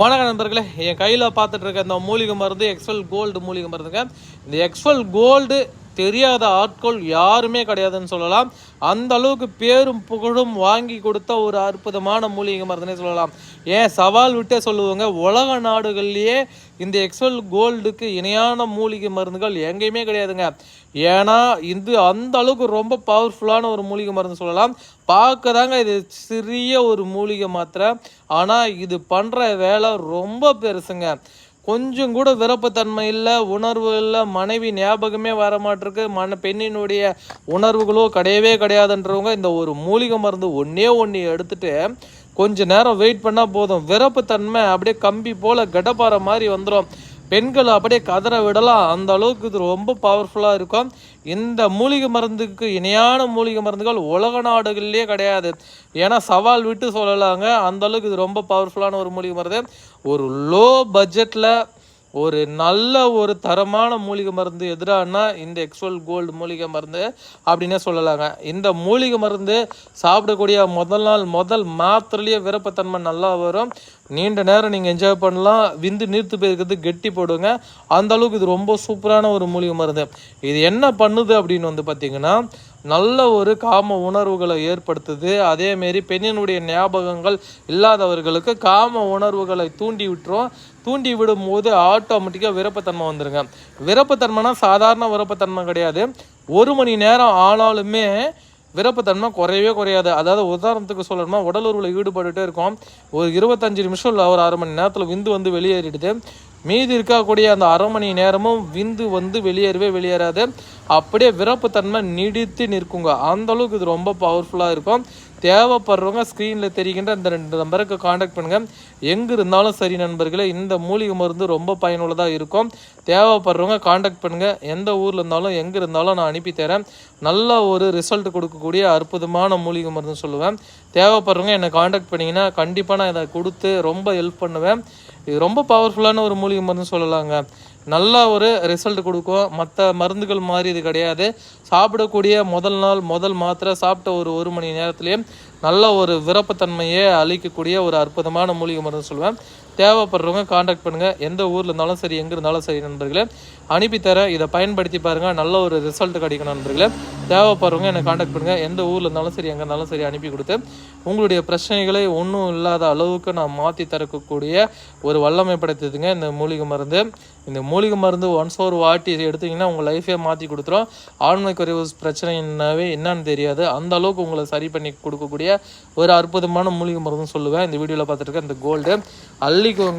வணக்க நண்பர்களே என் கையில் பார்த்துட்டு இருக்க இந்த மூலிகை மருந்து எக்ஸ்வல் கோல்டு மூலிகை மருந்துங்க. இந்த எக்ஸ்வல் கோல்டு தெரியாத ஆட்கள் யாருமே கிடையாதுன்னு சொல்லலாம். அந்த அளவுக்கு பேரும் புகழும் வாங்கி கொடுத்த ஒரு அற்புதமான மூலிகை மருந்துனே சொல்லலாம். ஏன்? சவால் விட்டே சொல்லுவாங்க. உலக நாடுகள்லேயே இந்த எக்ஸல் கோல்டுக்கு இணையான மூலிகை மருந்துகள் எங்கேயுமே கிடையாதுங்க. ஏன்னா இது அந்த அளவுக்கு ரொம்ப பவர்ஃபுல்லான ஒரு மூலிகை மருந்து சொல்லலாம். பார்க்க தாங்க இது சிறிய ஒரு மூலிகை மாத்திரை. ஆனால் இது பண்ணுற வேலை ரொம்ப பெருசுங்க. கொஞ்சம் கூட விருப்பத்தன்மை இல்லை உணர்வு இல்லை மனைவி ஞாபகமே வர மாட்டிருக்கு. மன பெண்ணினுடைய உணர்வுகளோ கிடையவே கிடையாதுன்றவங்க இந்த ஒரு மூலிகை மருந்து ஒன்றே ஒன்று எடுத்துட்டு கொஞ்ச நேரம் வெயிட் பண்ணால் போதும். விருப்பத்தன்மை அப்படியே கம்பி போல் கடப்பாற மாதிரி வந்துடும் பெண்கள் அப்படியே கதற விடலாம். அந்த அளவுக்கு இது ரொம்ப பவர்ஃபுல்லாக இருக்கும். இந்த மூலிகை மருந்துக்கு இணையான மூலிகை மருந்துகள் உலக நாடுகள்லேயே கிடையாது. ஏன்னா சவால் விட்டு சொல்லலாங்க. அந்த அளவுக்கு இது ரொம்ப பவர்ஃபுல்லான ஒரு மூலிகை மருந்து. ஒரு லோ பட்ஜெட்டில் ஒரு நல்ல ஒரு தரமான மூலிகை மருந்து எதிரானா இந்த எக்ஸ்வல் கோல்டு மூலிகை மருந்து அப்படின்னே சொல்லலாங்க. இந்த மூலிகை மருந்து சாப்பிடக்கூடிய முதல் நாள் முதல் மாத்திரையிலேயே விருப்பத்தன்மை நல்லா வரும். நீண்ட நேரம் நீங்கள் என்ஜாய் பண்ணலாம். விந்து நீர்த்து போயிருக்கிறது கெட்டி போடுங்க. அந்த அளவுக்கு இது ரொம்ப சூப்பரான ஒரு மூலிகை மருந்து. இது என்ன பண்ணுது அப்படின்னு வந்து பார்த்தீங்கன்னா நல்ல ஒரு காம உணர்வுகளை ஏற்படுத்துது. அதேமாரி பெண்ணினுடைய ஞாபகங்கள் இல்லாதவர்களுக்கு காம உணர்வுகளை தூண்டி விட்டுரும். தூண்டி விடும்போது ஆட்டோமேட்டிக்காக விருப்பத்தன்மை வந்துருங்க. விருப்பத்தன்மைனா சாதாரண விருப்பத்தன்மை கிடையாது. ஒரு மணி நேரம் ஆனாலுமே விருப்பத்தன்மை குறையவே குறையாது. அதாவது உதாரணத்துக்கு சொல்லணும்னா உடல் உறவில் ஈடுபட்டுட்டே இருக்கும். ஒரு இருபத்தஞ்சு நிமிஷம் இல்லை ஒரு அரை மணி நேரத்தில் விந்து வந்து வெளியேறிடுது. மீதி இருக்கக்கூடிய அந்த அரை மணி நேரமும் விந்து வந்து வெளியேறவே வெளியேறாது. அப்படியே விருப்பத்தன்மை நீடித்து நிற்குங்க. அந்த அளவுக்கு இது ரொம்ப பவர்ஃபுல்லாக இருக்கும். தேவைப்படுறவங்க ஸ்க்ரீனில் தெரிகின்ற இந்த ரெண்டு நம்பருக்கு காண்டாக்ட் பண்ணுங்கள் எங்கே இருந்தாலும் சரி நண்பர்களே இந்த மூலிகை மருந்து ரொம்ப பயனுள்ளதாக இருக்கும். தேவைப்படுறவங்க காண்டாக்ட் பண்ணுங்கள் எந்த ஊரில் இருந்தாலும் எங்கே இருந்தாலும் நான் அனுப்பி தரேன். நல்ல ஒரு ரிசல்ட் கொடுக்கக்கூடிய அற்புதமான மூலிகை மருந்து சொல்லுவேன். தேவைப்படுறவங்க என்னை காண்டாக்ட் பண்ணிங்கன்னா கண்டிப்பாக நான் இதை கொடுத்து ரொம்ப ஹெல்ப் பண்ணுவேன். இது ரொம்ப பவர்ஃபுல்லான ஒரு மூலிகை மருந்து சொல்லலாங்க. நல்ல ஒரு ரிசல்ட் கொடுக்கும். மற்ற மருந்துகள் மாதிரி இது கிடையாது. சாப்பிடக்கூடிய முதல் நாள் முதல் மாத்திரை சாப்பிட்ட ஒரு ஒரு மணி நேரத்துலேயே நல்ல ஒரு விருப்பத்தன்மையை அளிக்கக்கூடிய ஒரு அற்புதமான மூலிகை மருந்து சொல்லுவேன். தேவைப்படுறவங்க காண்டாக்ட் பண்ணுங்கள் எந்த ஊரில் இருந்தாலும் சரி எங்கே இருந்தாலும் சரி நண்பர்களே. அனுப்பித்தரேன் இதை பயன்படுத்தி பாருங்கள் நல்ல ஒரு ரிசல்ட் கிடைக்கும் நண்பர்களே. தேவைப்படுறவங்க என்னை காண்டாக்ட் பண்ணுங்கள் எந்த ஊரில் இருந்தாலும் சரி எங்கே இருந்தாலும் சரி அனுப்பி கொடுத்து உங்களுடைய பிரச்சனைகளை ஒன்றும் இல்லாத அளவுக்கு நான் மாற்றி தரக்கூடிய ஒரு வல்லமை படைத்ததுங்க இந்த மூலிகை மருந்து. இந்த மூலிகை மருந்து ஒன்ஸ் ஒரு வாட்டி எடுத்தீங்கன்னா உங்கள் லைஃபே மாற்றி கொடுத்துரும். ஆண்மை குறைவு பிரச்சனை என்னவே என்னன்னு தெரியாது. அந்த அளவுக்கு உங்களை சரி பண்ணி கொடுக்கக்கூடிய ஒரு அற்புதமான மூலிகை மருந்துன்னு சொல்லுவேன். இந்த வீடியோவில் பார்த்துருக்கேன் இந்த கோல்டு அள்ளிக்கோங்க.